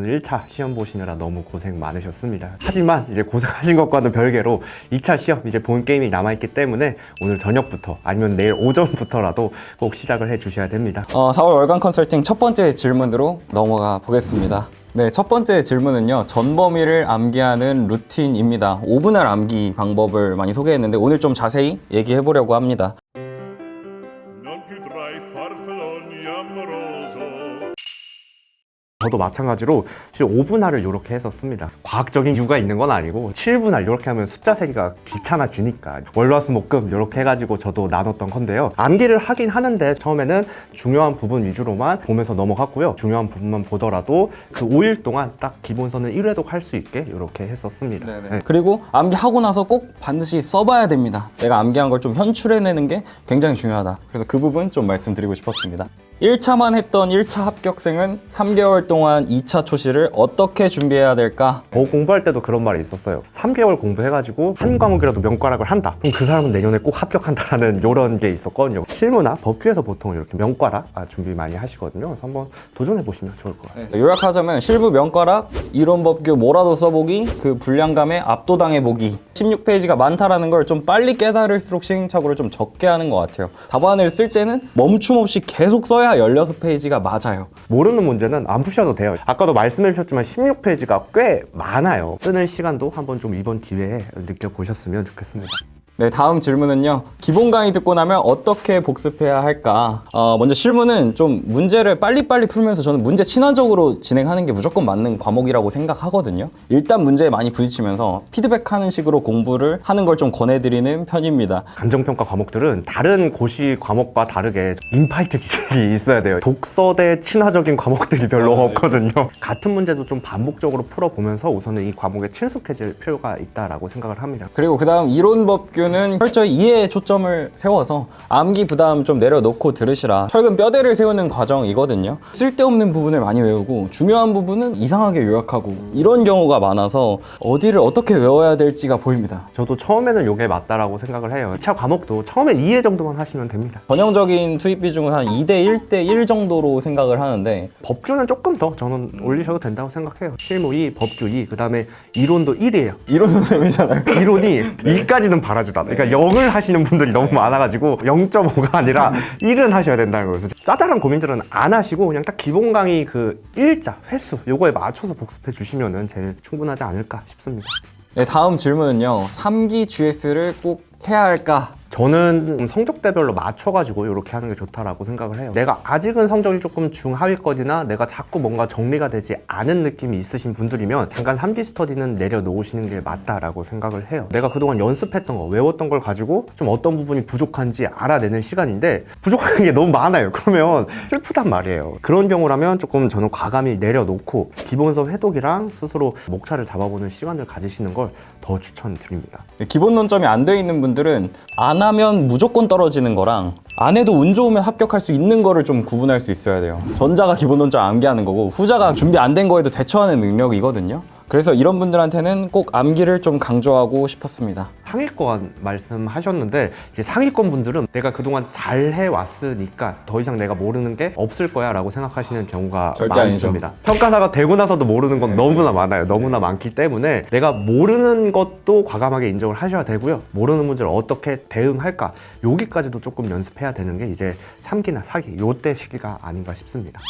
1차 시험 보시느라 너무 고생 많으셨습니다. 하지만 이제 고생하신 것과는 별개로 2차 시험 이제 본 게임이 남아있기 때문에 오늘 저녁부터 아니면 내일 오전부터라도 꼭 시작을 해 주셔야 됩니다. 어, 4월 월간 컨설팅 첫 번째 질문으로 넘어가 보겠습니다. 네, 첫 번째 질문은요. 전범위를 암기하는 루틴입니다. 5분할 암기 방법을 많이 소개했는데 오늘 좀 자세히 얘기해 보려고 합니다. 저도 마찬가지로 사실 5분할을 이렇게 했었습니다. 과학적인 이유가 있는 건 아니고 7분할 이렇게 하면 숫자 세기가 귀찮아지니까 월화수목금 이렇게 해가지고 저도 나눴던 건데요. 암기를 하긴 하는데 처음에는 중요한 부분 위주로만 보면서 넘어갔고요. 중요한 부분만 보더라도 그 5일 동안 딱 기본서는 1회독 할 수 있게 이렇게 했었습니다. 네. 그리고 암기하고 나서 꼭 반드시 써봐야 됩니다. 내가 암기한 걸 좀 현출해내는 게 굉장히 중요하다. 그래서 그 부분 좀 말씀드리고 싶었습니다. 1차만 했던 1차 합격생은 3개월 동안 2차 초시를 어떻게 준비해야 될까? 저 공부할 때도 그런 말이 있었어요. 3개월 공부해가지고 한 과목이라도 명과락을 한다. 그럼 그 사람은 내년에 꼭 합격한다라는 이런 게 있었거든요. 실무나 법규에서 보통 이렇게 명과락 아, 준비 많이 하시거든요. 그래서 한번 도전해 보시면 좋을 것 같아요. 네, 요약하자면 실무 명가락, 이론 법규 뭐라도 써보기, 그 불량감에 압도당해 보기. 16페이지가 많다라는 걸 좀 빨리 깨달을수록 시행착오를 좀 적게 하는 것 같아요. 답안을 쓸 때는 멈춤 없이 계속 써야 16페이지가 맞아요. 모르는 문제는 안 푸셔도 돼요. 아까도 말씀해 주셨지만 16페이지가 꽤 많아요. 쓰는 시간도 한번 좀 이번 기회에 느껴보셨으면 좋겠습니다. 네, 다음 질문은요. 기본 강의 듣고 나면 어떻게 복습해야 할까? 어, 먼저 실무는 좀 문제를 빨리빨리 풀면서 저는 문제 친화적으로 진행하는 게 무조건 맞는 과목이라고 생각하거든요. 일단 문제에 많이 부딪히면서 피드백하는 식으로 공부를 하는 걸 좀 권해드리는 편입니다. 감정평가 과목들은 다른 고시 과목과 다르게 인파이트 기질이 있어야 돼요. 독서대 친화적인 과목들이 별로 없거든요. 같은 문제도 좀 반복적으로 풀어보면서 우선은 이 과목에 친숙해질 필요가 있다라고 생각을 합니다. 그리고 그 다음 이론 법 규는 철저히 이해에 초점을 세워서 암기 부담 좀 내려놓고 들으시라. 철근 뼈대를 세우는 과정이거든요. 쓸데없는 부분을 많이 외우고 중요한 부분은 이상하게 요약하고 이런 경우가 많아서 어디를 어떻게 외워야 될지가 보입니다. 저도 처음에는 이게 맞다라고 생각을 해요. 2차 과목도 처음엔 2회 정도만 하시면 됩니다. 전형적인 투입 비중은 한 2대 1대 1 정도로 생각을 하는데 법규는 조금 더 저는 올리셔도 된다고 생각해요. 실무 2, 법규 2, 그 다음에 이론도 1이에요. 이론 선생님이잖아요. 이론이 2까지는 바라지도 않아요. 그러니까 0을 하시는 분들이 너무 많아가지고 0.5가 아니라 1은 하셔야 된다는 거예요. 그래서 짜잘한 고민들은 안 하시고 그냥 딱 기본 강의 그 일자, 횟수 요거에 맞춰서 복습해 주시면은 제일 충분하지 않을까 싶습니다. 네, 다음 질문은요. 3기 GS를 꼭 해야 할까? 저는 성적대별로 맞춰가지고 이렇게 하는 게 좋다라고 생각을 해요. 내가 아직은 성적이 조금 중하위권이나 내가 자꾸 뭔가 정리가 되지 않은 느낌이 있으신 분들이면 잠깐 3기 스터디는 내려놓으시는 게 맞다라고 생각을 해요. 내가 그동안 연습했던 거, 외웠던 걸 가지고 좀 어떤 부분이 부족한지 알아내는 시간인데 부족한 게 너무 많아요. 그러면 슬프단 말이에요. 그런 경우라면 조금 저는 과감히 내려놓고 기본서 회독이랑 스스로 목차를 잡아보는 시간을 가지시는 걸더 추천드립니다. 네, 기본 논점이 안 돼 있는 분들은 안 하면 무조건 떨어지는 거랑 안 해도 운 좋으면 합격할 수 있는 거를 좀 구분할 수 있어야 돼요. 전자가 기본 논점 암기하는 거고 후자가 준비 안 된 거에도 대처하는 능력이거든요. 그래서 이런 분들한테는 꼭 암기를 좀 강조하고 싶었습니다. 상위권 말씀하셨는데 이제 상위권 분들은 내가 그동안 잘 해왔으니까 더 이상 내가 모르는 게 없을 거야 라고 생각하시는 경우가 절대 많습니다. 평가사가 되고 나서도 모르는 건 너무나 많아요. 너무나 많기 때문에 내가 모르는 것도 과감하게 인정을 하셔야 되고요. 모르는 문제를 어떻게 대응할까 여기까지도 조금 연습해야 되는 게 이제 3기나 4기 요때 시기가 아닌가 싶습니다.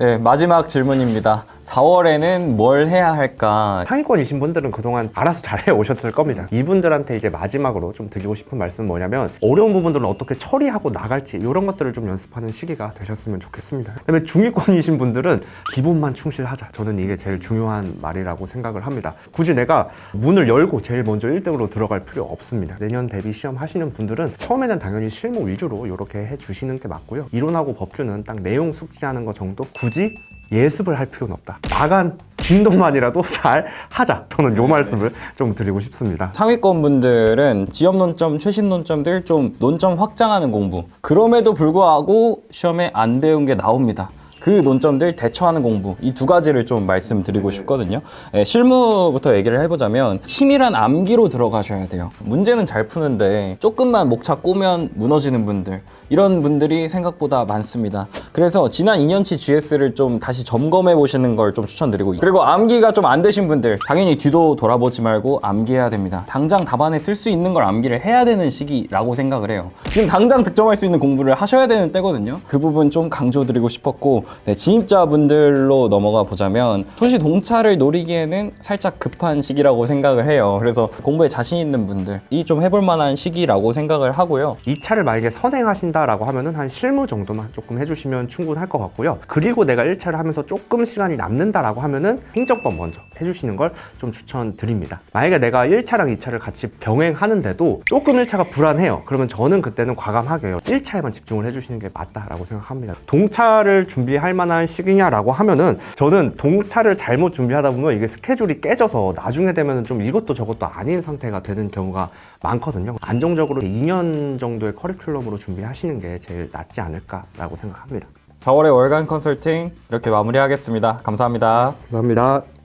네, 마지막 질문입니다. 4월에는 뭘 해야 할까? 상위권이신 분들은 그동안 알아서 잘해 오셨을 겁니다. 이분들한테 이제 마지막으로 좀 드리고 싶은 말씀은 뭐냐면 어려운 부분들은 어떻게 처리하고 나갈지 이런 것들을 좀 연습하는 시기가 되셨으면 좋겠습니다. 그다음에 중위권이신 분들은 기본만 충실하자. 저는 이게 제일 중요한 말이라고 생각을 합니다. 굳이 내가 문을 열고 제일 먼저 1등으로 들어갈 필요 없습니다. 내년 대비 시험 하시는 분들은 처음에는 당연히 실무 위주로 이렇게 해주시는 게 맞고요. 이론하고 법규는 딱 내용 숙지하는 것 정도 굳이 예습을 할 필요는 없다. 나간 진도만이라도 잘 하자. 저는 요 말씀을 좀 드리고 싶습니다. 상위권 분들은 지역 논점, 최신 논점들 좀 논점 확장하는 공부. 그럼에도 불구하고 시험에 안 배운 게 나옵니다. 그 논점들 대처하는 공부 이 두 가지를 좀 말씀드리고 싶거든요. 예, 실무부터 얘기를 해보자면 치밀한 암기로 들어가셔야 돼요. 문제는 잘 푸는데 조금만 목차 꼬면 무너지는 분들 이런 분들이 생각보다 많습니다. 그래서 지난 2년치 GS를 좀 다시 점검해 보시는 걸 좀 추천드리고 그리고 암기가 좀 안 되신 분들 당연히 뒤도 돌아보지 말고 암기해야 됩니다. 당장 답안에 쓸 수 있는 걸 암기를 해야 되는 시기라고 생각을 해요. 지금 당장 득점할 수 있는 공부를 하셔야 되는 때거든요. 그 부분 좀 강조드리고 싶었고 네, 진입자분들로 넘어가 보자면 소시 동차를 노리기에는 살짝 급한 시기라고 생각을 해요. 그래서 공부에 자신 있는 분들이 좀 해볼 만한 시기라고 생각을 하고요. 이 차를 만약에 선행하신다라고 하면은 한 실무 정도만 조금 해주시면 충분할 것 같고요. 그리고 내가 1차를 하면서 조금 시간이 남는다라고 하면은 행정법 먼저 해주시는 걸 좀 추천드립니다. 만약에 내가 1차랑 2차를 같이 병행하는데도 조금 1차가 불안해요. 그러면 저는 그때는 과감하게요. 1차에만 집중을 해주시는 게 맞다라고 생각합니다. 동차를 준비할 만한 시기냐라고 하면은 저는 동차를 잘못 준비하다 보면 이게 스케줄이 깨져서 나중에 되면은 좀 이것도 저것도 아닌 상태가 되는 경우가 많거든요. 안정적으로 2년 정도의 커리큘럼으로 준비하시는 게 제일 낫지 않을까라고 생각합니다. 4월의 월간 컨설팅 이렇게 마무리하겠습니다. 감사합니다. 감사합니다.